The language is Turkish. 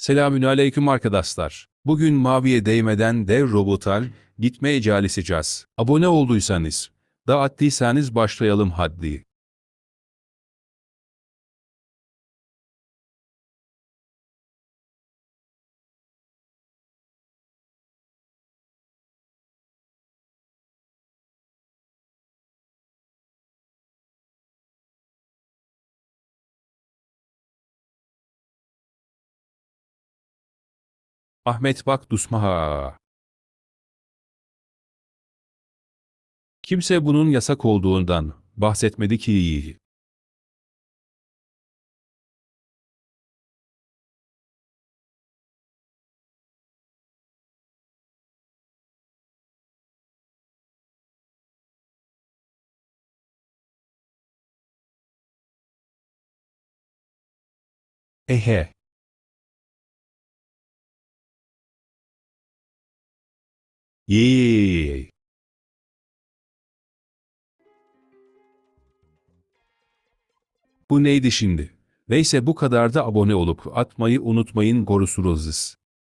Selamün aleyküm arkadaşlar. Bugün maviye değmeden dev robotal gitmeye çalışacağız. Abone olduysanız, da attıysanız başlayalım haddi. Ahmet bak dusmaha. Kimse bunun yasak olduğundan bahsetmedi ki. Ehe. Bu neydi şimdi? Neyse bu kadar da abone olup atmayı unutmayın görüşürüz.